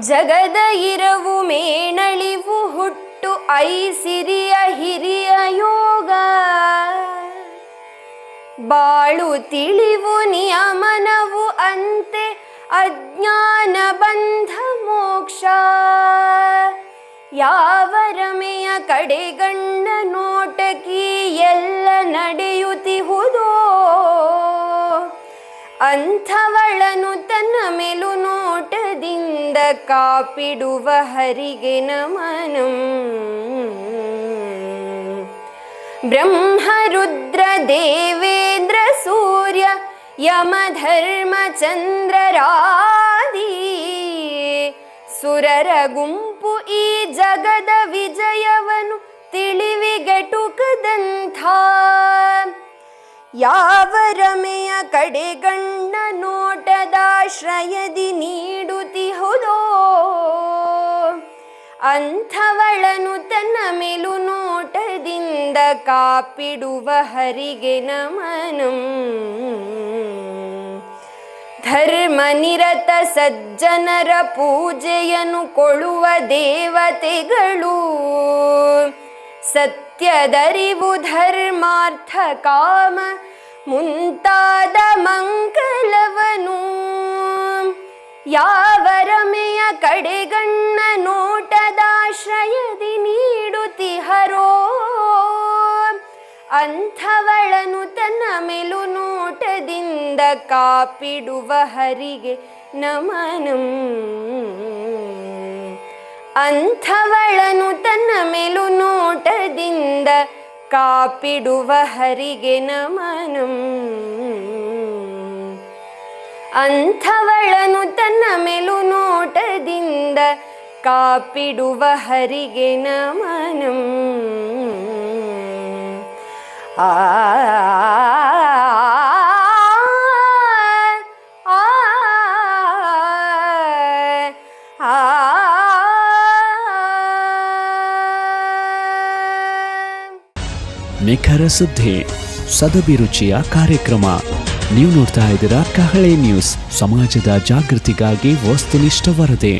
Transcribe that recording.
ಜಗದ ಇರವು ಮೇಣಳಿವು ಹುಟ್ಟು ಐಸಿರಿಯ ಹಿರಿಯ ಯೋಗ. ಬಾಳು ತಿಳಿವು ನಿಯಮನವು ಅಂತೆ ಅಜ್ಞಾನ ಬಂಧ ಮೋಕ್ಷ. ಯಾವ ರಮೆಯ ಕಡೆಗಣ್ಣ ನೋಟಕಿ ಎಲ್ಲ ನಡೆಯುತ್ತಿಹುದೋ? ಅಂಥವಳನು ತನ್ನ ಕಾಪಿಡುವ ಹರಿಗೆ ನಮನಂ ಬ್ರಹ್ಮರುದ್ರ ದೇವೇಂದ್ರ ಸೂರ್ಯ ಯಮಧರ್ಮ ಚಂದ್ರರಾದಿ ಸುರರ ಗುಂಪು ಈ ಜಗದ ವಿಜಯವನ್ನು ತಿಳಿವಿಗೆಟುಕದಂಥ ಯಾವ ರಮೆಯ ಕಡೆಗಣ್ಣ ನೋಟದಾಶ್ರಯದಿ ನೀಡುತ್ತಿಹುದೋ ಅಂಥವಳನು ತನ್ನ ಮೇಲು ನೋಟದಿಂದ ಕಾಪಿಡುವ ಹರಿಗೆ ನಮನಂ. ಧರ್ಮ ನಿರತ ಸಜ್ಜನರ ಪೂಜೆಯನ್ನು ಕೊಳ್ಳುವ ದೇವತೆಗಳು. ಸತ್ಯದರಿವು ಧರ್ಮಾರ್ಥ ಕಾಮ ಮುಂತಾದ ಮಂಗಲವನು. ಯಾವ ರಮೆಯ ಕಡೆಗಣ್ಣ ಅಂಥವಳನು ತನ್ನ ಮೇಲು ನೋಟದಿಂದ ಕಾಪಿಡುವ ಹರಿಗೆ ನಮನಂ. ಅಂಥವಳನು ತನ್ನ ಮೇಲು ನೋಟದಿಂದ ಕಾಪಿಡುವ ಹರಿಗೆ ನಮನಂ. ಅಂಥವಳನು ತನ್ನ ಮೇಲು ನೋಟದಿಂದ ಕಾಪಿಡುವ ಹರಿಗೆ ನಮನಂ. ನಿಖರ ಸುದ್ದಿ ಸದಭಿರುಚಿಯ ಕಾರ್ಯಕ್ರಮ ನೀವು ನೋಡ್ತಾ ಇದ್ದೀರಾ ಕಹಳೆ ನ್ಯೂಸ್ ಸಮಾಜದ ಜಾಗೃತಿಗಾಗಿ ವಸ್ತುನಿಷ್ಠ ವರದಿ